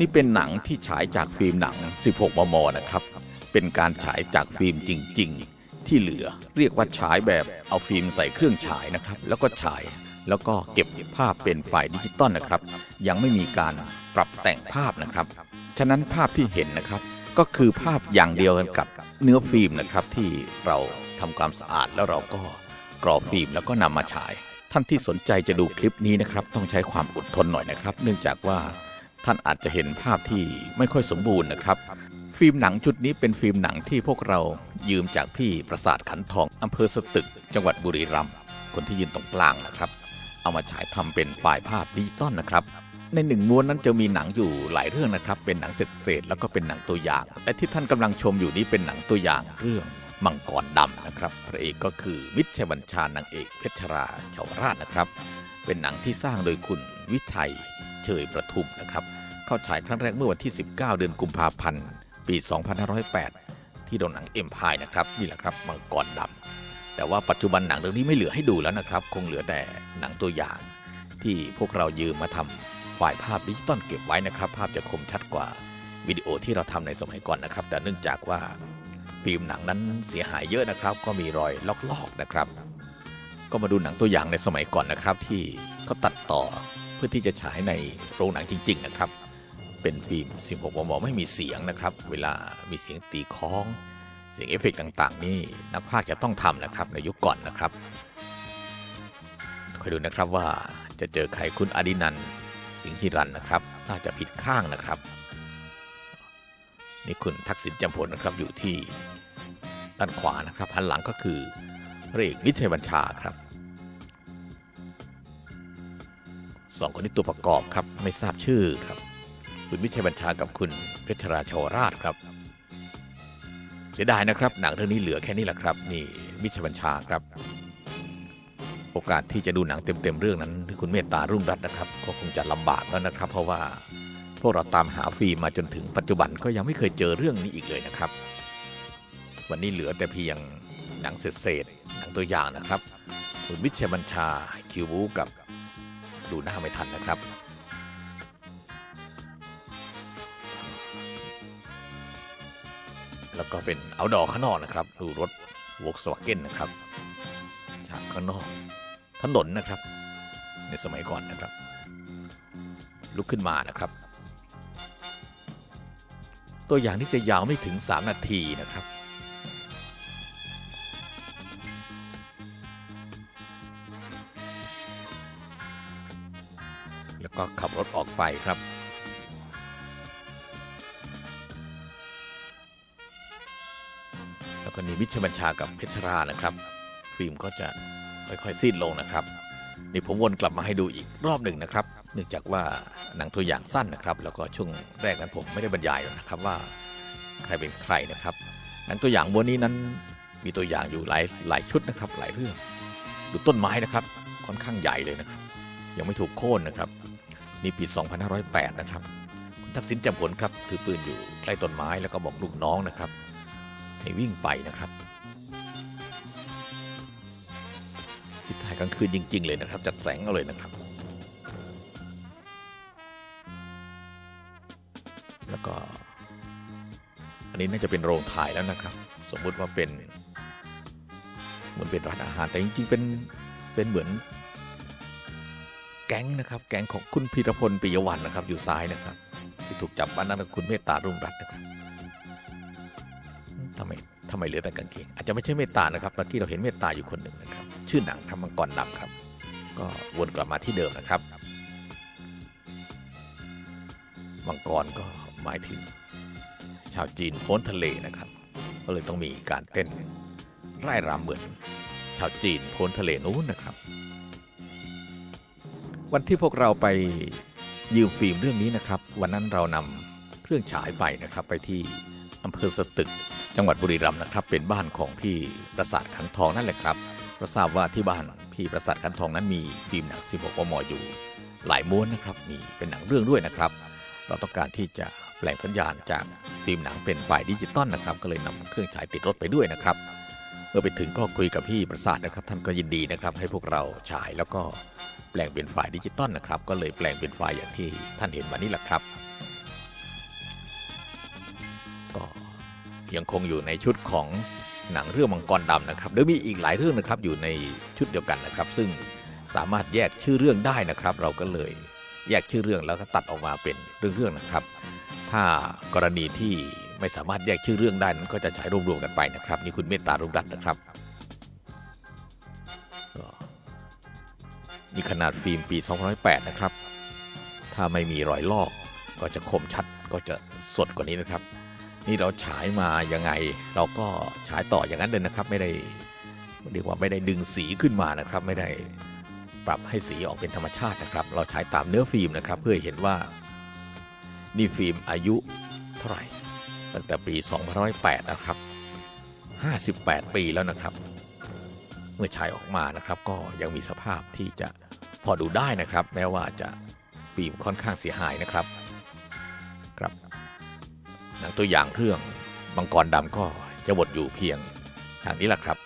นี่เป็นหนังที่ฉายจากฟิล์มหนัง 16 มม นะครับ เป็นการฉายจากฟิล์มจริง ๆ ที่เหลือเรียกว่าฉายแบบเอาฟิล์มใส่เครื่องฉายนะครับ แล้วก็ฉายแล้วก็เก็บภาพเป็นไฟล์ดิจิตอลนะครับ ยังไม่มีการปรับแต่งภาพนะครับ ฉะนั้นภาพที่เห็นนะครับ ก็คือภาพอย่างเดียวกันกับเนื้อฟิล์มนะครับที่เราทำความสะอาดแล้วเราก็กรอฟิล์มแล้วก็นำมาฉาย ท่านที่สนใจจะดูคลิปนี้นะครับ ต้องใช้ความอดทนหน่อยนะครับ เนื่องจากว่า ท่านอาจจะเห็นภาพที่ไม่ค่อยสมบูรณ์นะครับ ฟิล์มหนังชุดนี้เป็นฟิล์มหนังที่พวกเรายืมจากพี่ประสาทขันทองอำเภอสตึก จังหวัดบุรีรัมย์คนที่ยืนตรงกลางนะครับ เอามาฉายทำเป็นไฟล์ภาพดิจิตอลนะครับ ในหนึ่งม้วนนั้นจะมีหนังอยู่หลายเรื่องนะครับ เป็นหนังเศษๆแล้วก็เป็นหนังตัวอย่าง และที่ท่านกำลังชมอยู่นี้เป็นหนังตัวอย่างเรื่องมังกรดำนะครับ พระเอกก็คือมิตรชัยบัญชานางเอกเพชรราชาวราชนะครับ เป็นหนังที่สร้างโดยคุณวิชัยเชยประทุมนะครับ เข้าฉายครั้งแรกเมื่อวันที่ 19 เดือนกุมภาพันธ์ปี 2508 ที่โรงหนังเอ็มพายนะครับนี่แหละครับมังกรดำแต่ว่าปัจจุบันหนังเรื่องนี้ไม่เหลือให้ดูแล้วนะครับ คงเหลือแต่หนังตัวอย่าง ที่พวกเรายืมมาทำไฟล์ภาพดิจิตอลเก็บไว้นะครับ ภาพจะคมชัดกว่าวิดีโอที่เราทำในสมัยก่อนนะครับ แต่เนื่องจากว่าฟิล์มหนังนั้นเสียหายเยอะนะครับ ก็มีรอยลอกๆนะครับ ก็มาดูหนังตัวอย่างในสมัยก่อนนะครับ ที่เขาตัดต่อเพื่อที่จะฉายในโรงหนังจริง ๆ นะครับ เป็นฟิล์ม 16 มม ไม่มีเสียงนะครับ เวลามีเสียงตีค้อง เสียงเอฟเฟกต์ต่างๆ นี่นักพากย์จะต้องทำนะครับในยุคก่อนนะครับคอยดูนะครับว่าจะเจอใครคุณอดินันสิงหิรันนะครับ น่าจะผิดข้างนะครับ นี่คุณทักษิณจำพลนะครับอยู่ที่ด้านขวานะครับหันหลังก็คือ พระเอกนิชัยบัญชาครับสองคนนี้ตัวประกอบครับไม่ทราบชื่อครับ คุณวิชัยบัญชากับคุณเพชรราชราชครับ เสียดายนะครับ หนังเรื่องนี้เหลือแค่นี้แหละครับ นี่วิชัยบัญชาครับ โอกาสที่จะดูหนังเต็มๆเรื่องนั้นที่คุณเมตตารุ่งรัตน์นะครับ ก็คงจะลำบากแล้วนะครับ เพราะว่าพวกเราตามหาฟิล์มมาจนถึงปัจจุบันก็ยังไม่เคยเจอเรื่องนี้อีกเลยนะครับ วันนี้เหลือแต่เพียงหนังเศษังตัวอย่างนะครับคุณวิชัยบัญชาคิวบูกับดูหน้าไม่ทันนะครับ แล้วก็เป็นเอาดอข้างนอกนะครับ ดูรถวอล์กสวาเก้นนะครับฉากข้างนอกถนนนะครับ ในสมัยก่อนนะครับ ลุกขึ้นมานะครับ ตัวอย่างนี้จะยาวไม่ถึง 3 นาทีนะครับ แล้วก็ขับรถออกไปครับ แล้วก็นี่มิชบัญชากับเพชรรานะครับฟิล์มก็จะค่อยๆซีดลงนะครับนี่ผมวนกลับมาให้ดูอีกรอบหนึ่งนะครับ เนื่องจากว่าหนังตัวอย่างสั้นนะครับ แล้วก็ช่วงแรกนั้นผมไม่ได้บรรยายนะครับว่าใครเป็นใครนะครับหนังตัวอย่างม้วนนี้นั้นมีตัวอย่างอยู่หลายหลายชุดนะครับ หลายเรื่องดูต้นไม้นะครับ ค่อนข้างใหญ่เลยนะครับ ยังไม่ถูกโค่นนะครับ นี่ปี 2508 นะครับ คุณทักษิณจำผลครับถือปืนอยู่ใกล้ต้นไม้แล้วก็บอกลูกน้องนะครับ ให้วิ่งไปนะครับที่ถ่ายกลางคืนจริง ๆ เลยนะครับ จัดแสงเอาเลยนะครับ แล้วก็ อันนี้น่าจะเป็นโรงถ่ายแล้วนะครับ สมมุติว่าเป็นเหมือนเป็นร้านอาหารแต่จริงๆเป็นเป็นเหมือน แก๊งนะครับ แก๊งของคุณพีรพลปิยวันนะครับ อยู่ซ้ายนะครับ ที่ถูกจับบ้านนั้นคุณเมตตารุ่งรัตน์นะครับทำไมทำไมเหลือแต่กางเกงอาจจะไม่ใช่เมตตานะครับเมื่อกี้เราเห็นเมตตาอยู่คนหนึ่งนะครับ ชื่อหนังทำมังกรดำครับ ก็วนกลับมาที่เดิมนะครับมังกรก็หมายถึงชาวจีนพ้นทะเลนะครับ ก็เลยต้องมีการเต้นไร่รำเหมือนชาวจีนพ้นทะเลนู้นนะครับ วันที่พวกเราไปยืมฟิล์มเรื่องนี้นะครับ วันนั้นเรานำเครื่องฉายไปนะครับ ไปที่อำเภอสตึก จังหวัดบุรีรัมย์นะครับ เป็นบ้านของพี่ประสาทขันทองนั่นแหละครับเราทราบว่าที่บ้านพี่ประสาทขันทองนั้นมีฟิล์มหนัง16มมอยู่ หลายม้วนนะครับ มีเป็นหนังเรื่องด้วยนะครับ เราต้องการที่จะแปลงสัญญาณจากฟิล์มหนังเป็นไฟล์ดิจิตอลนะครับ ก็เลยนำเครื่องฉายติดรถไปด้วยนะครับ เมื่อไปถึงก็คุยกับพี่ประสาทนะครับ ท่านก็ยินดีนะครับให้พวกเราฉายแล้วก็แปลงเป็นไฟล์ดิจิตอลนะครับ ก็เลยแปลงเป็นไฟล์อย่างที่ท่านเห็นมานี่แหละครับ ก็ยังคงอยู่ในชุดของหนังเรื่องมังกรดำนะครับเดี๋ยวมีอีกหลายเรื่องนะครับอยู่ในชุดเดียวกันนะครับ ซึ่งสามารถแยกชื่อเรื่องได้นะครับ เราก็เลยแยกชื่อเรื่องแล้วก็ตัดออกมาเป็นเรื่องๆนะครับ ถ้ากรณีที่ ไม่สามารถแยกชื่อเรื่องได้นั้นก็จะใช้รวมๆกันไปนะครับ นี่คุณเมตตารุรัตน์นะครับนี่ขนาดฟิล์มปี 2008 นะครับ ถ้าไม่มีรอยลอกก็จะคมชัดก็จะสดกว่านี้นะครับ นี่เราฉายมายังไง เราก็ฉายต่ออย่างนั้นเลยนะครับ ไม่ได้เรียกว่าไม่ได้ดึงสีขึ้นมานะครับ ไม่ได้ปรับให้สีออกเป็นธรรมชาตินะครับ เราฉายตามเนื้อฟิล์มนะครับ เพื่อเห็นว่านี่ฟิล์มอายุเท่าไหร่ ตั้งแต่ปี2008นะครับ 58 ปีแล้วนะครับ เมื่อฉายออกมานะครับ ก็ยังมีสภาพที่จะพอดูได้นะครับ แม้ว่าจะปีมค่อนข้างเสียหายนะครับครับหนังตัวอย่างเรื่องบังกรดำก็จะบดอยู่เพียงทางนี้แหละครับ